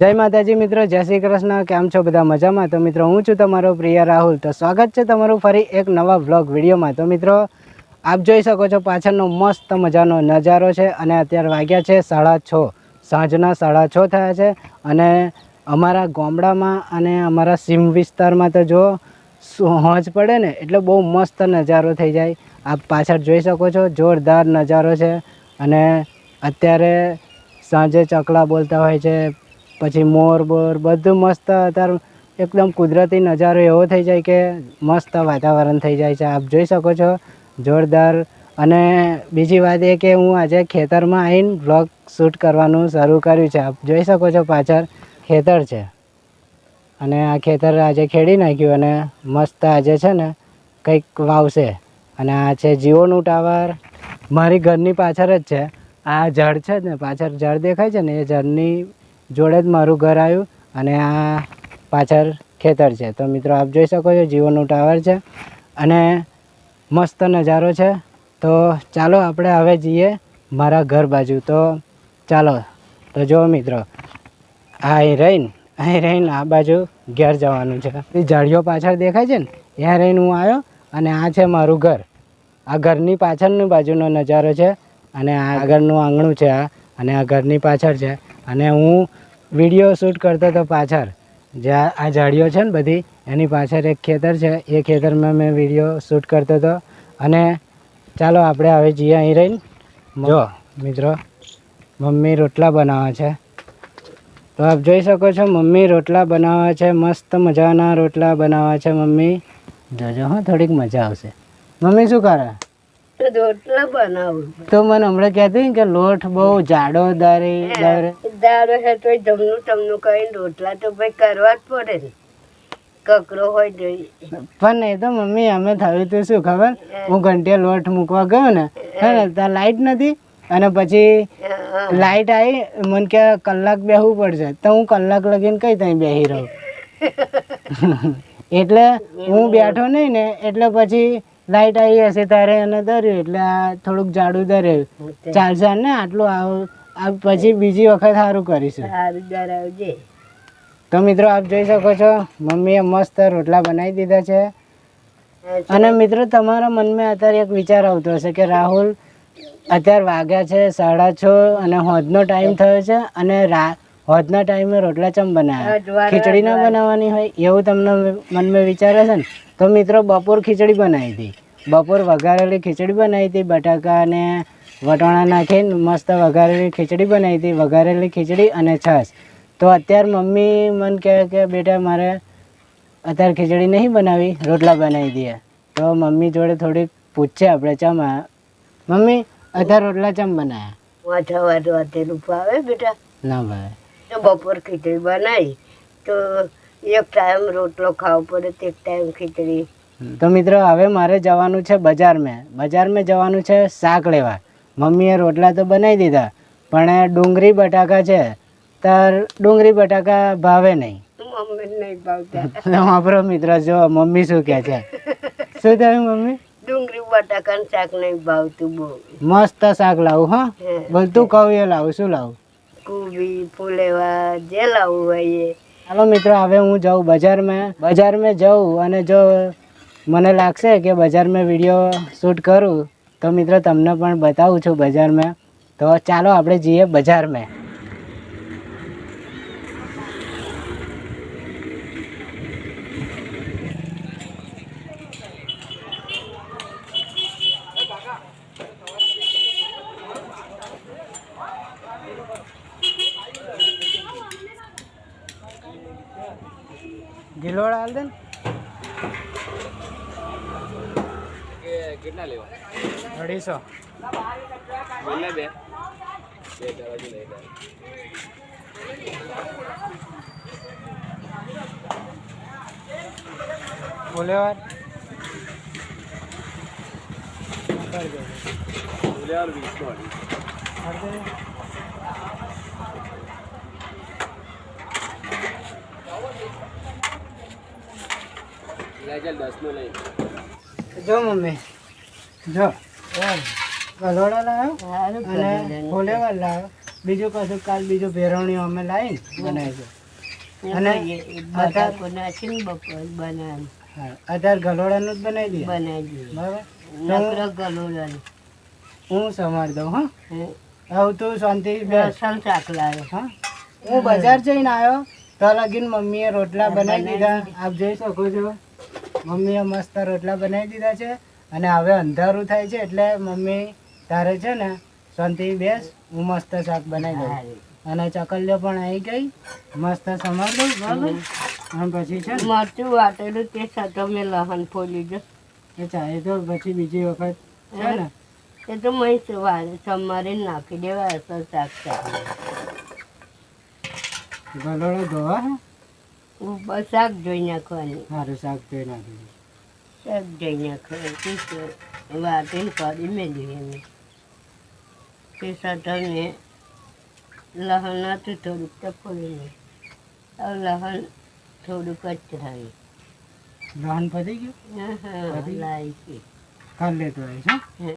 જય માતાજી મિત્રો, જય શ્રી કૃષ્ણ. કેમ છો બધા મજામાં? તો મિત્રો, હું છું તમારો પ્રિય રાહુલ. તો સ્વાગત છે તમારું ફરી એક નવા વ્લોગ વિડીયોમાં. તો મિત્રો, આપ જોઈ શકો છો પાછળનો મસ્ત મજાનો નજારો છે અને અત્યારે વાગ્યા છે સાડા છ. સાંજના સાડા છ થયા છે અને અમારા ગામડામાં અને અમારા સીમ વિસ્તારમાં તો જો હોંચ પડે ને, એટલે બહુ મસ્ત નજારો થઈ જાય. આપ પાછળ જોઈ શકો છો, જોરદાર નજારો છે અને અત્યારે સાંજે ચકલા બોલતા હોય છે પછી મોર, બોર બધું મસ્ત અત્યારે એકદમ કુદરતી નજારો એવો થઈ જાય કે મસ્ત વાતાવરણ થઈ જાય છે. આપ જોઈ શકો છો, જોરદાર. અને બીજી વાત એ કે હું આજે ખેતરમાં આવીને વ્લોગ શૂટ કરવાનું શરૂ કર્યું છે. આપ જોઈ શકો છો પાછળ ખેતર છે. અને આ ખેતર આજે ખેડી નાખ્યું અને મસ્ત આજે છે ને કંઈક વાવશે. અને આ છે જીઓનું ટાવર. મારી ઘરની પાછળ જ છે. આ ઝાડ છે ને, પાછળ ઝાડ દેખાય છે ને, એ ઝાડની જોડે જ મારું ઘર આવ્યું અને આ પાછળ ખેતર છે. તો મિત્રો આપ જોઈ શકો છો જીઓનું ટાવર છે અને મસ્ત નજારો છે. તો ચાલો આપણે હવે જઈએ મારા ઘર બાજુ. તો ચાલો, તો જો મિત્રો આ અહીં રહીને અહીં રહીને આ બાજુ ઘેર જવાનું છે. એ ઝાડીઓ પાછળ દેખાય છે ને? ત્યાં રહીને હું આવ્યો અને આ છે મારું ઘર. આ ઘરની પાછળની બાજુનો નજારો છે અને આ આગળનું આંગણું છે આ અને આ ઘરની પાછળ છે. અને હું વીડિયો શૂટ કરતો હતો પાછળ જ્યાં આ ઝાડીઓ છે ને બધી એની પાછળ એક ખેતર છે. એ ખેતરમાં મેં વીડિયો શૂટ કરતો હતો. અને ચાલો આપણે હવે જઈએ અહીં રહીને. જો. મિત્રો મમ્મી રોટલા બનાવે છે. તો આપ જોઈ શકો છો મમ્મી રોટલા બનાવે છે. મસ્ત મજાના રોટલા બનાવે છે મમ્મી. જોજો હા થોડીક મજા આવશે. મમ્મી શું કરે? રોટલા બનાવું. તો મને હમણાં કહેતી કે લોટ બહુ જાડો દરી દરે. દારો છે તો જમનું તમનું કઈ રોટલા તો ભાઈ કરવા જ પડે ને. કકરો હોય જોઈએ પણ એ તો મમ્મી અમે થયું તું શું ખબર? હું. ઘંટીએ લોટ મૂકવા ગયો ને. હે. ને ત્યાં લાઈટ નથી. અને પછી લાઈટ આવી મને કે કલાક બેહવું પડશે. તો હું કલાક લગીને કઈ ત્યાં બેહી રહું? એટલે હું બેઠો નહીં ને એટલે પછી લાઈટ આવી હશે ત્યારે એને દર્યું એટલે આ થોડુંક જાડું ધર્યું ચાલશે ને આટલું આવું પછી બીજી વખત સારું કરીશું. તો મિત્રો આપ જોઈ શકો છો મમ્મીએ મસ્ત રોટલા બનાવી દીધા છે. અને મિત્રો તમારા મનમાં અત્યારે એક વિચાર આવતો હશે કે રાહુલ અત્યારે વાગ્યા છે સાડા છ અને હોદનો ટાઈમ થયો છે અને રા હોજના ટાઈમે રોટલા ચમ બનાવ્યા ખીચડી ના બનાવવાની હોય? એવું તમને મનમાં વિચારે છે ને? તો મિત્રો બપોર ખીચડી બનાવી હતી. બપોર વઘારેલી ખીચડી બનાવી હતી બટાકા અને વટાણા નાખીને મસ્ત વઘારેલી ખીચડી બનાવી હતી વઘારેલી ખીચડી અને છાશ. તો અત્યારે મમ્મી મને કહે કે બેટા મારે અત્યારે ખીચડી નહીં બનાવી રોટલા બનાવી દઈએ. તો મમ્મી જોડે થોડીક પૂછશે આપણે ચમ મમ્મી અત્યારે રોટલા ચમ બનાવ્યા વાંચા વાંચા વાંચેલું ભાવે બેટા? ના ભાઈ તો બપોર ખીચડી બનાવી તો એક ટાઈમ રોટલો ખાવો પડે તો એક ટાઈમ ખીચડી. તો મિત્રો હવે મારે જવાનું છે બજારમાં. બજારમાં જવાનું છે શાક લેવા. મમ્મીએ રોટલા તો બનાવી દીધા પણ ડુંગળી બટાકા છે તાર ડુંગળી બટાકા ભાવે નહીં. વાપરો મિત્ર જો મમ્મી શું કહે છે. શું થયું મમ્મી? ડુંગળી બટાકાનું શાક નહીં ભાવતું બહુ. મસ્ત શાક લાવું હા. હે. બોલ તું કહું એ લાવું શું લાવું? કોબી ફુલેવા જે લાવવું હોય ચાલો મિત્રો, હવે હું જાઉં બજારમાં. બજારમાં જાઉં અને જો મને લાગશે કે બજારમાં વીડિયો શૂટ કરું, તો મિત્રો તમને પણ બતાવું છું બજારમાં. તો ચાલો આપણે જઈએ બજારમાં. ગિલોડ હાલ દે ને. અઢીસો બોલેવાર જો મમ્મી જો. ગલોડા લાવ્યો અને ભોલેવાલ લાવ્યો બીજું કશું કાલ બીજું ભેરવણીઓ અમે લાવીને બનાવીશું. અને અત્યારે ગલોડાનું જ બનાવી દઈએ. બનાવી બરાબર? નકરો હું સમાર દઉં હા. હવે તું શાંતિ લસણ શાક લાવે હા. હું બજાર જઈને આવ્યો તો લગીન મમ્મીએ રોટલા બનાવી દીધા. આપ જોઈ શકો છો. મમ્મીએ મસ્ત રોટલા બનાવી દીધા છે અને હવે અંધારું થાય છે એટલે મમ્મી તારે છે ને શાંતિ બેસ હું મસ્ત શાક બનાવી દઉં. અને ચકલીઓ પણ આવી ગઈ. મસ્ત સમાર દઉં બરાબર? અને પછી છે મરચું વાટેલું તે સાથે મેં લહન ફોલી દો. એ તો પછી બીજી વખત છે ને. એ તો મય સમારીને સમારે નાખી દેવા શાક ગલોડો ધોવા હે? શાક જોઈ નાખવાની. સારું શાક જોઈ નાખવાનું શાક જોઈ નાખવાનું. છે? વાટીને કાઢી મેળવી એને તે સાથે લહણ હતું થોડુંક ફોલી હવે લહણ થોડુંક જ થાય લહણ પતી ગયું? હા હા લાવી છે. કાલે તો હા.